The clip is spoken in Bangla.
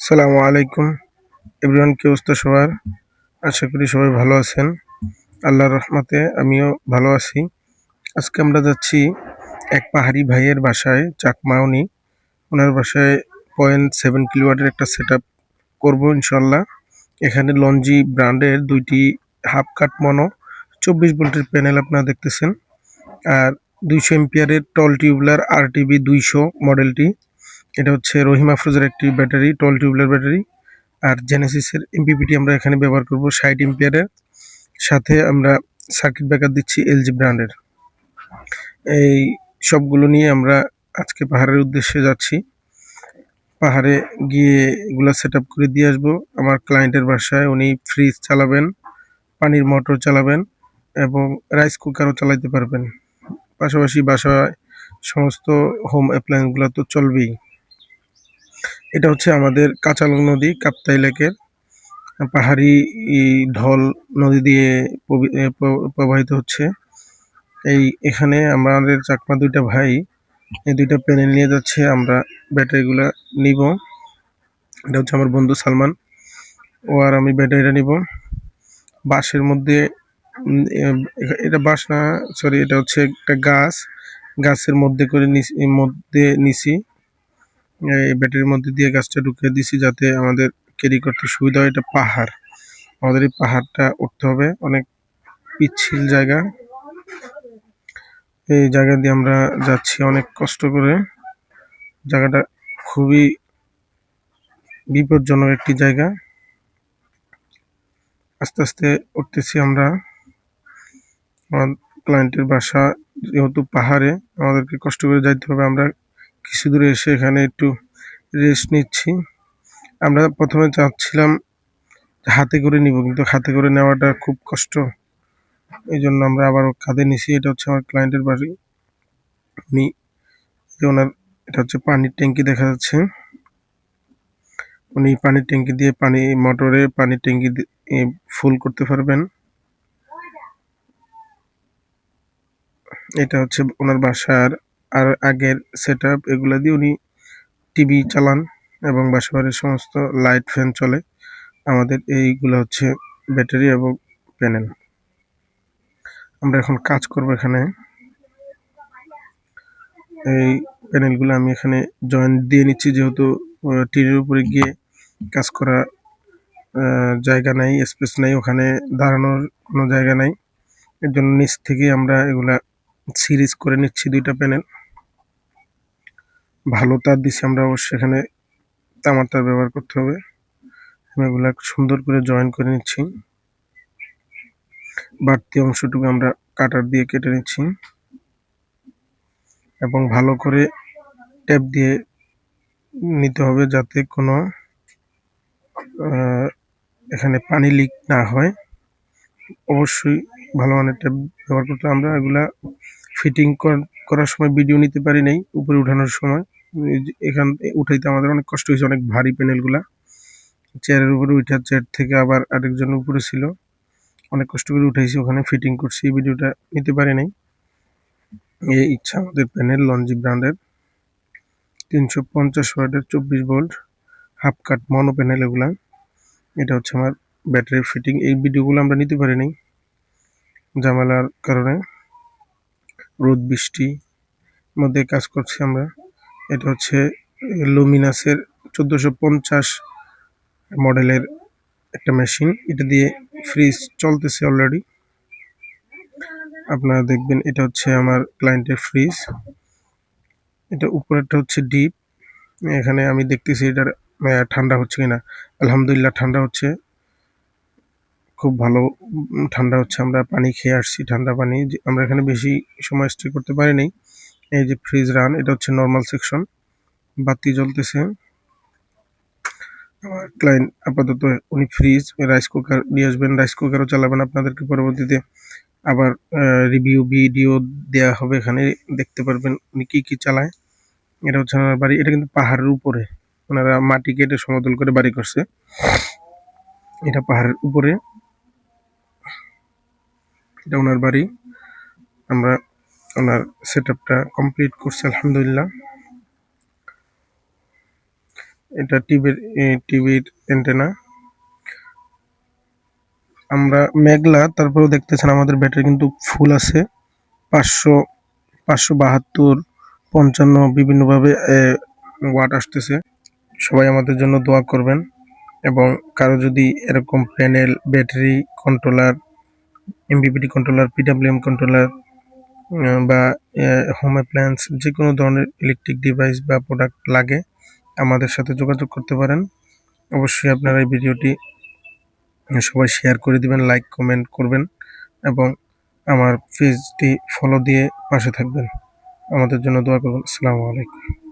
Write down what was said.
সালামু আলাইকুম। এভরিওয়ান, কি অবস্থা সবার? আশা করি সবাই ভালো আছেন। আল্লাহর রহমতে আমিও ভালো আছি। আজকে আমরা যাচ্ছি এক পাহাড়ি ভাইয়ের বাসায় চাকমাউনি ওনার বাসায় পয়েন্ট সেভেন কিলোওয়াটের একটা সেট আপ করব ইনশাল্লাহ এখানে লঞ্জি ব্র্যান্ডের দুইটি হাফ কাট মনো চব্বিশ ভোল্টের প্যানেল আপনারা দেখতেছেন। আর দুইশো এমপিয়ারের টল টিউবলার আর টিভি দুইশো মডেলটি এটা হচ্ছে রহিমা আফরোজের একটি ব্যাটারি, টল টিউবলার ব্যাটারি। আর জেনেসিসের এমপিপিটি আমরা এখানে ব্যবহার করব ষাট এমপিয়ারের সাথে আমরা সার্কিট ব্রেকার দিচ্ছি এলজি ব্র্যান্ডের এই সবগুলো নিয়ে আমরা আজকে পাহাড়ের উদ্দেশ্যে যাচ্ছি। পাহাড়ে গিয়ে এগুলো সেট করে দিয়ে আসব। আমার ক্লায়েন্টের বাসায় উনি ফ্রিজ চালাবেন, পানির মোটর চালাবেন এবং রাইস কুকারও চালাইতে পারবেন। পাশাপাশি বাসায় সমস্ত হোম অ্যাপ্লায়েন্সগুলো তো চলবেই। এটা হচ্ছে আমাদের কাঁচালং নদী, কাপ্তাই লেকের, পাহাড়ি ঢল নদী দিয়ে প্রবি- প্র- প্রবাহিত হচ্ছে। এই এখানে আমাদের চাকমা দুইটা ভাই, এই দুইটা প্যানেল নিয়ে যাচ্ছে, আমরা ব্যাটারিগুলা নিব। এটা হচ্ছে আমার বন্ধু সালমান, ও আর আমি ব্যাটারিটা নিব। বাঁশের মধ্যে এটা বাঁশ না, সরি, এটা হচ্ছে একটা গাছ, গাছের মধ্যে করে মধ্যে নিছি। এই ব্যাটারির মধ্যে দিয়ে গাছটা ঢুকিয়ে দিছি যাতে আমাদের ক্যারি করতে সুবিধা হয়। এটা পাহাড়। আমাদের এই পাহাড়টা উঠতে হবে। অনেক পিচ্ছিল জায়গা। এই জায়গা দিয়ে আমরা যাচ্ছি অনেক কষ্ট করে। জায়গাটা খুবই বিপজ্জনক একটি জায়গা। আস্তে আস্তে উঠতেছি আমরা। আমার ক্লায়েন্টের বাসা যেহেতু পাহাড়ে, আমাদেরকে কষ্ট করে যাইতে হবে। আমরা কিছু দূরে এসে এখানে একটু রেস্ট নিচ্ছি। আমরা প্রথমে চাচ্ছিলাম হাতে করে নিব, কিন্তু হাতে করে নেওয়াটা খুব কষ্ট। এই জন্য আমরা আবার কাঁধে নিছি। এটা হচ্ছে আমার ক্লায়েন্টের বাড়ি। উনি ওনার, এটা হচ্ছে পানির ট্যাঙ্কি দেখা যাচ্ছে। উনি পানির ট্যাঙ্কি দিয়ে পানি, মোটরে পানির ট্যাঙ্কি ফুল করতে পারবেন। এটা হচ্ছে ওনার বাসার আর আগের সেট আপ এগুলা দিয়ে উনি টিভি চালান এবং বাসা বাড়ির সমস্ত লাইট ফ্যান চলে। আমাদের এইগুলো হচ্ছে ব্যাটারি এবং প্যানেল আমরা এখন কাজ করব এখানে। এই প্যানেলগুলো আমি এখানে জয়েন্ট দিয়ে নিচ্ছি যেহেতু টিনের উপরে গিয়ে কাজ করা জায়গা নাই স্পেস নাই, ওখানে দাঁড়ানোর কোনো জায়গা নাই। এর জন্য নিচ থেকে আমরা এগুলা সিরিজ করে নিচ্ছি দুইটা প্যানেল ভালো তার দিচ্ছি আমরা অবশ্যই এখানে তামার তার ব্যবহার করতে হবে। আমি এগুলা সুন্দর করে জয়েন করে নিচ্ছি। বাড়তি অংশটুকু আমরা কাটার দিয়ে কেটে নিচ্ছি। এবং ভালো করে ট্যাপ দিয়ে নিতে হবে যাতে কোনো এখানে পানি লিক না হয়। অবশ্যই ভালো মানের ট্যাপ ব্যবহার করতে। আমরা এগুলা ফিটিং করার সময় ভিডিও নিতে পারি নাই, উপরে উঠানোর সময়। এখান উঠাইতে আমাদের অনেক কষ্ট হয়েছে, অনেক ভারী প্যানেলগুলা। চেয়ারের উপরে উঠার চেয়ার থেকে আবার আরেকজন উপরে ছিল। অনেক কষ্ট করে উঠাইছি, ওখানে ফিটিং করছি। এই ভিডিওটা নিতে পারি নাই। এই ইচ্ছা আমাদের প্যানেল, লঞ্জি ব্র্যান্ডের। তিনশো পঞ্চাশ ওয়াটের চব্বিশ volt half cut mono panel এগুলা। এটা হচ্ছে আমার ব্যাটারি ফিটিং। এই ভিডিওগুলো আমরা নিতে পারি নাই ঝামেলার কারণে। রোদ, বৃষ্টি মধ্যে কাজ করছি আমরা। এটা হচ্ছে লুমিনাসের চোদ্দোশো পঞ্চাশ মডেলের একটা মেশিন। এটা দিয়ে ফ্রিজ চলতেছে অলরেডি আপনারা দেখবেন এটা হচ্ছে আমার ক্লায়েন্টের ফ্রিজ এটা উপরেরটা হচ্ছে ডিপ এখানে আমি দেখতেছি এটার ঠান্ডা হচ্ছে কিনা। আলহামদুলিল্লাহ ঠান্ডা হচ্ছে। খুব ভালো ঠান্ডা হচ্ছে। আমরা পানি খেয়ে আসছি, ঠান্ডা পানি। আমরা এখানে বেশি সময় স্টে করতে পারি নাই এই যে ফ্রিজ রান এটা হচ্ছে নর্মাল সেকশন বাতি জ্বলতেছে। আমার ক্লায়েন্ট আপাতত উনি ফ্রিজ রাইস কুকার নিয়ে আসবেন। রাইস কুকারও চালাবেন আপনাদেরকে পরবর্তীতে। আবার রিভিউ ভিডিও দেওয়া হবে এখানে, দেখতে পারবেন উনি কি কি চালায়। এটা হচ্ছে ওনার বাড়ি, এটা কিন্তু পাহাড়ের উপরে। ওনারা মাটি কেটে সমতল করে বাড়ি করছে। এটা পাহাড়ের উপরে। এটা ওনার বাড়ি। আমরা ওনার সেট কমপ্লিট করছি, আলহামদুলিল্লাহ। এটা টিভির টিভির অ্যান্টেনা আমরা মেঘলা, তারপরেও দেখতেছেন আমাদের ব্যাটারি কিন্তু ফুল আছে। পাঁচশো পাঁচশো বাহাত্তর, পঞ্চান্ন বিভিন্নভাবে ওয়াট আসতেছে। সবাই আমাদের জন্য দোয়া করবেন এবং কারও যদি এরকম panel, battery controller MPPT controller PWM controller বা হোম অ্যাপ্লায়েন্স যে কোনো ধরনের ইলেকট্রিক ডিভাইস বা প্রোডাক্ট লাগে, আমাদের সাথে যোগাযোগ করতে পারেন। অবশ্যই আপনারা এই ভিডিওটি সবাই শেয়ার করে দিবেন লাইক কমেন্ট করবেন এবং আমার পেজটি ফলো দিয়ে পাশে থাকবেন। আমাদের জন্য দোয়া করবেন। আসসালামু আলাইকুম।